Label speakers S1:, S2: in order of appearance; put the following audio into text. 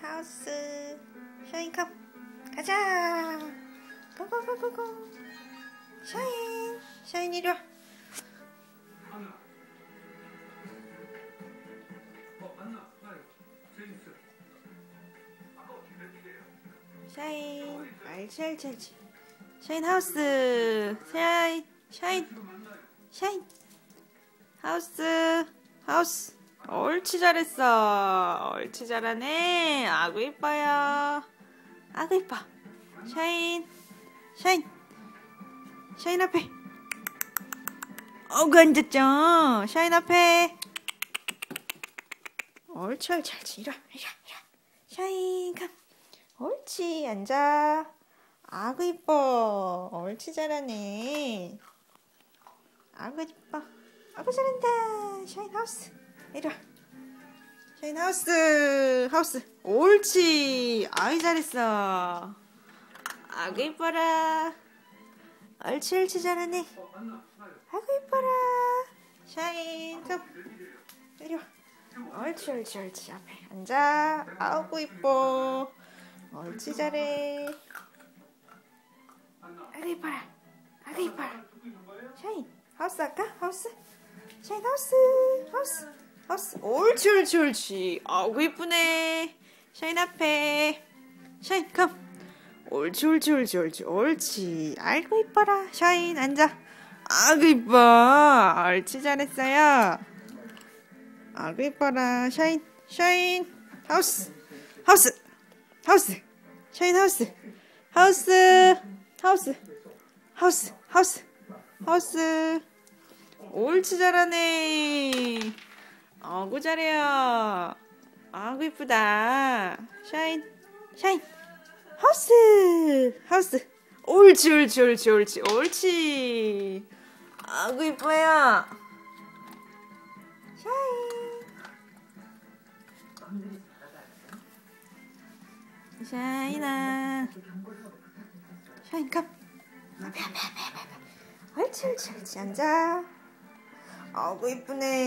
S1: 하우스 샤인 컵 가자 고고고고고 샤인 샤인 이리 와
S2: 하나. 어, 맞나? 하나. 제임스. 아까 어떻게 됐는데요?
S1: 샤인 알지알지알지 샤인 하우스 샤인 샤인. 샤인 하우스 하우스 옳지 잘했어. 옳지 잘하네. 아구 이뻐요. 아구 이뻐. 샤인. 샤인. 샤인 앞에. 어구 앉았죠. 샤인 앞에. 옳지 옳지 이리 와 이리 와 샤인 감 옳지 앉아. 아구 이뻐. 옳지 잘하네. 아구 이뻐. 아구 잘한다. 샤인 하우스 이리 와. 샤인 하우스 하우스. 옳지. 아이 잘했어. 아구 이뻐라. 옳지 옳지 잘하네. 아구 이뻐라. 샤인 come
S2: 됐는데요.
S1: 이리 와. 옳지 옳지 옳지 앞에 앉아. 아구 이뻐. 옳지 잘해? 아구 이뻐라. 아구 이뻐라? 샤인 하우스 할까? 하우스? 샤인 하우스 하우스 하우스 옳지 옳지 옳지. 아구 이쁘네. 샤인 앞에. 샤인 컴 옳지 옳지 옳지 옳지 옳지. 아이고 이뻐라. 샤인 앉아. 아구 이뻐. 옳지 잘했어요. 아구 이뻐라. 샤인 샤인. 하우스. 하우스. 하우스. 샤인 하우스. 하우스. 하우스. 하우스. 하우스. 하우스. 옳지 잘하네 아구 잘해요. 아구 이쁘다. 샤인 샤인. 하우스 하우스. 옳지 옳지 옳지 옳지 옳지. 아구 이뻐요. 샤인. 샤인아 샤인 앞에 옳지 옳지 옳지 앉아. 아구 이쁘네